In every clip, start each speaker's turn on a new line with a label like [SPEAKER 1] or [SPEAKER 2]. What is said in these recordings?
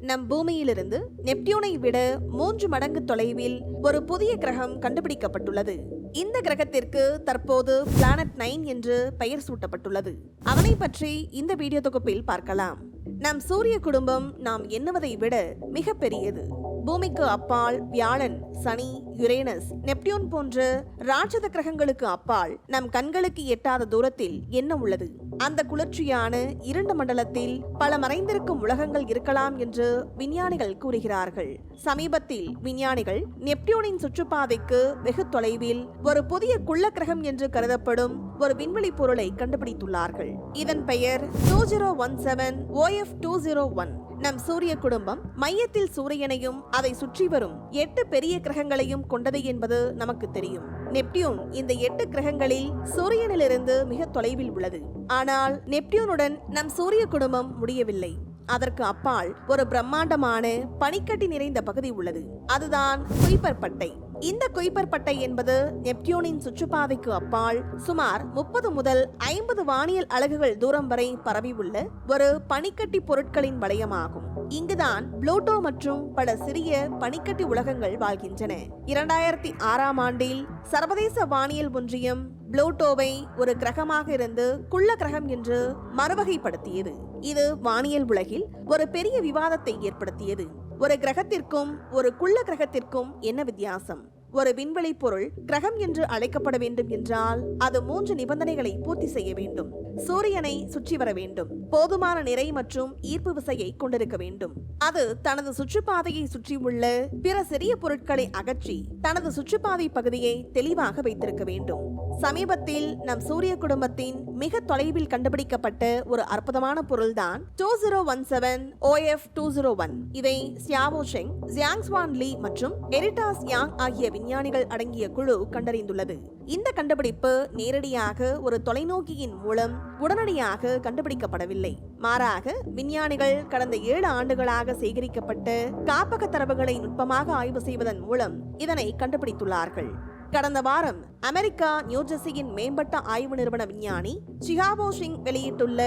[SPEAKER 1] நம் பூமியிலிருந்து நெப்டியூனை விட மூன்று மடங்கு தொலைவில் ஒரு புதிய கிரகம் கண்டுபிடிக்கப்பட்டுள்ளது. இந்த கிரகத்திற்கு தற்போது பிளானட் நைன் என்று பெயர் சூட்டப்பட்டுள்ளது. அவனை பற்றி இந்த வீடியோ தொகுப்பில் பார்க்கலாம். நம் சூரிய குடும்பம் நாம் எண்ணுவதை விட மிக பெரியது. பூமிக்கு அப்பால் வியாழன் சனி யுரேனஸ் நெப்டியூன் போன்ற ராட்சத கிரகங்களுக்கு அப்பால் நம் கண்களுக்கு எட்டாத தூரத்தில் என்ன உள்ளது. அந்த குளிர்ச்சியான இரண்டு மண்டலத்தில் பல மறைந்திருக்கும் உலகங்கள் இருக்கலாம் என்று விஞ்ஞானிகள் கூறுகிறார்கள். சமீபத்தில் விஞ்ஞானிகள் நெப்டியூனின் சுற்றுப்பாதைக்கு வெகு தொலைவில் ஒரு புதிய குள்ள கிரகம் என்று கருதப்படும் ஒரு விண்வெளி பொருளை கண்டுபிடித்துள்ளார்கள். இதன் பெயர் two zero one seven O F two zero one. நம் சூரிய குடும்பம் மையத்தில் சூரியனையும் அதை சுற்றி வரும் எட்டு பெரிய கிரகங்களையும் கொண்டது என்பது நமக்கு தெரியும். நெப்டியூன் இந்த எட்டு கிரகங்களில் சூரியனிலிருந்து மிக தொலைவில் உள்ளது. ஆனால் நெப்டியூனுடன் நம் சூரிய குடும்பம் முடியவில்லை. அதற்கு அப்பால் ஒரு பிரம்மாண்டமான பனிக்கட்டி நிறைந்த பகுதி உள்ளது. அதுதான் குய்பர் பட்டை. இந்த குய்பர் பட்டை என்பது நெப்டியூனின் சுற்றுப்பாதைக்கு அப்பால் சுமார் முப்பது முதல் ஐம்பது வானியல் அலகுகள் தூரம் வரை பரவி உள்ள ஒரு பனிக்கட்டி பொருட்களின் வளையமாகும். இங்குதான் புளூட்டோ மற்றும் பல சிறிய பனிக்கட்டி உலகங்கள் வாழ்கின்றன. இரண்டாயிரத்தி ஆறாம் ஆண்டில் சர்வதேச வானியல் ஒன்றியம் புளூட்டோவை ஒரு கிரகமாக இருந்து குள்ள கிரகம் என்று மறுவகைப்படுத்தியது. இது வானியல் உலகில் ஒரு பெரிய விவாதத்தை ஏற்படுத்தியது. ஒரு கிரகத்திற்கும் ஒரு குள்ள கிரகத்திற்கும் என்ன வித்தியாசம்? ஒரு விண்வெளி பொருள் கிரகம் என்று அழைக்கப்பட வேண்டும் என்றால் அது மூன்று நிபந்தனைகளை பூர்த்தி செய்ய வேண்டும். சூரியனை சுற்றி வர வேண்டும். போதுமான நிறை மற்றும் ஈர்ப்பு விசையை கொண்டிருக்க வேண்டும். அது தனது சுற்றுப்பாதையை சுற்றியுள்ள பிற சிறிய பொருட்களை அகற்றி தனது சுற்றுப்பாதை பகுதியை தெளிவாக வைத்திருக்க வேண்டும். சமீபத்தில் நம் சூரிய குடும்பத்தின் மிக தொலைவில் கண்டுபிடிக்கப்பட்ட ஒரு அற்புதமான பொருள்தான் two zero one seven of two zero one இதை சியாவோ ஷெங் ஜியாங்ஸ்வான் லீ மற்றும் எரிட்டாஸ் யாங் ஆகிய விஞ்ஞானிகள் அடங்கிய குழு கண்டறிந்துள்ளது. இந்த கண்டுபிடிப்பு நேரடியாக ஒரு தொலைநோக்கியின் மூலம் உடனடியாக கண்டுபிடிக்கப்படவில்லை. மாறாக விஞ்ஞானிகள் கடந்த ஏழு ஆண்டுகளாக சேகரிக்கப்பட்டு காப்பக தரவுகளை நுட்பமாக ஆய்வு செய்வதன் மூலம் இதனை கண்டுபிடித்துள்ளார்கள். கடந்த வாரம் அமெரிக்கா நியூஜெர்சியின் மேம்பட்ட ஆய்வு நிறுவன விஞ்ஞானி சிகாபோ சிங் வெளியிட்டுள்ள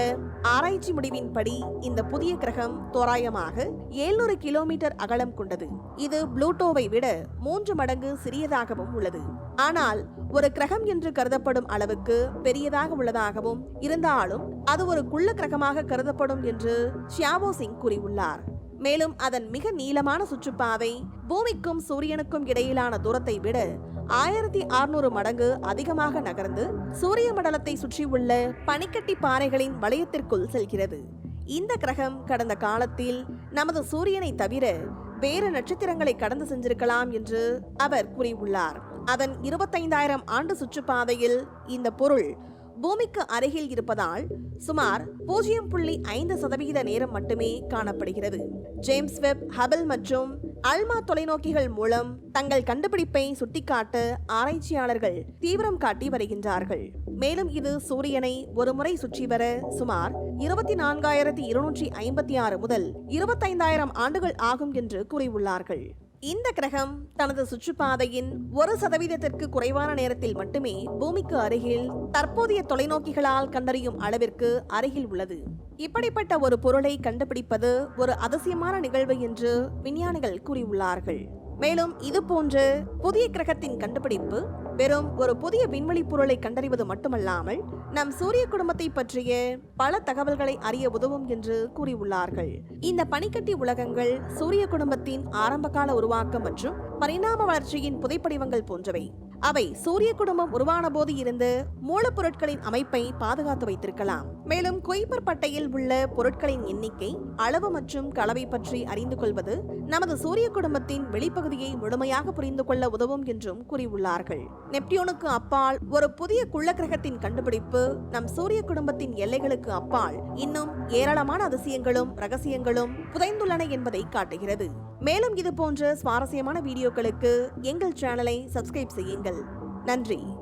[SPEAKER 1] ஆராய்ச்சி முடிவின்படி இந்த புதிய கிரகம் தோராயமாக 700 கிலோமீட்டர் அகலம் கொண்டது. இது புளூட்டோவை விட மூன்று மடங்கு சிறியதாகவும் உள்ளது. ஆனால் ஒரு கிரகம் என்று கருதப்படும் அளவுக்கு பெரியதாக உள்ளதாகவும் இருந்தாலும் அது ஒரு குள்ள கிரகமாக கருதப்படும் என்று ஷியாவோ சிங் கூறியுள்ளார். மேலும் அதன் மிக நீளமான சுற்றுப்பாதை பூமிக்கும் சூரியனுக்கும் இடையிலான தூரத்தை விட ஆயிரத்தி அறுநூறு மடங்கு அதிகமாக நகர்ந்து சூரிய மண்டலத்தை சுற்றியுள்ள பனிக்கட்டி பாறைகளின் வளையத்திற்குள் செல்கிறது. இந்த கிரகம் கடந்த காலத்தில் நமது சூரியனை தவிர வேறு நட்சத்திரங்களை கடந்து சென்றிருக்கலாம் என்று அவர் கூறியுள்ளார். அதன் இருபத்தைந்தாயிரம் ஆண்டு சுற்றுப்பாதையில் இந்த பொருள் பூமிக்கு அருகில் இருப்பதால் சுமார் பூஜ்ஜியம் புள்ளி ஐந்து சதவிகித நேரம் மட்டுமே காணப்படுகிறது. ஜேம்ஸ் வெப் ஹபல் மற்றும் அல்மா தொலைநோக்கிகள் மூலம் தங்கள் கண்டுபிடிப்பை சுட்டிக்காட்ட ஆராய்ச்சியாளர்கள் தீவிரம் காட்டி வருகின்றார்கள். மேலும் இது சூரியனை ஒருமுறை சுற்றி வர சுமார் இருபத்தி நான்காயிரத்தி இருநூற்றி ஐம்பத்தி ஆறு முதல் இருபத்தைந்தாயிரம் ஆண்டுகள் ஆகும் என்று கூறியுள்ளார்கள். இந்த கிரகம் தனது சுற்றுப்பாதையின் ஒரு சதவீதத்திற்கு குறைவான நேரத்தில் மட்டுமே பூமிக்கு அருகில் தற்போதைய தொலைநோக்கிகளால் கண்டறியும் அளவிற்கு அருகில் உள்ளது. இப்படிப்பட்ட ஒரு பொருளை கண்டுபிடிப்பது ஒரு அதிசயமான நிகழ்வு என்று விஞ்ஞானிகள் கூறியுள்ளார்கள். மேலும் இது போன்று புதிய கிரகத்தின் கண்டுபிடிப்பு வெறும் ஒரு புதிய விண்வெளி பொருளை கண்டறிவது மட்டுமல்லாமல் நம் சூரிய குடும்பத்தை பற்றிய பல தகவல்களை அறிய உதவும் என்று கூறியுள்ளார்கள். இந்த பனிக்கட்டி உலகங்கள் சூரிய குடும்பத்தின் ஆரம்பகால உருவாக்கம் மற்றும் பரிணாம வளர்ச்சியின் புதைப்படிவங்கள் போன்றவை. அவை சூரிய குடும்பம் உருவான போது இருந்து மூலப்பொருட்களின் அமைப்பை பாதுகாத்து வைத்திருக்கலாம். மேலும் கொய்பர் பட்டையில் உள்ள பொருட்களின் எண்ணிக்கை அளவு மற்றும் கலவை பற்றி அறிந்து கொள்வது நமது சூரிய குடும்பத்தின் வெளிப்பகுதியை முழுமையாக புரிந்து கொள்ள உதவும் என்றும் கூறியுள்ளார்கள். நெப்டியூனுக்கு அப்பால் ஒரு புதிய குள்ள கிரகத்தின் கண்டுபிடிப்பு நம் சூரிய குடும்பத்தின் எல்லைகளுக்கு அப்பால் இன்னும் ஏராளமான அதிசயங்களும் ரகசியங்களும் புதைந்துள்ளன என்பதை காட்டுகிறது. மேலும் இது போன்ற சுவாரஸ்யமான வீடியோக்களுக்கு எங்கள் சேனலை சப்ஸ்கிரைப் செய்யுங்கள். நன்றி.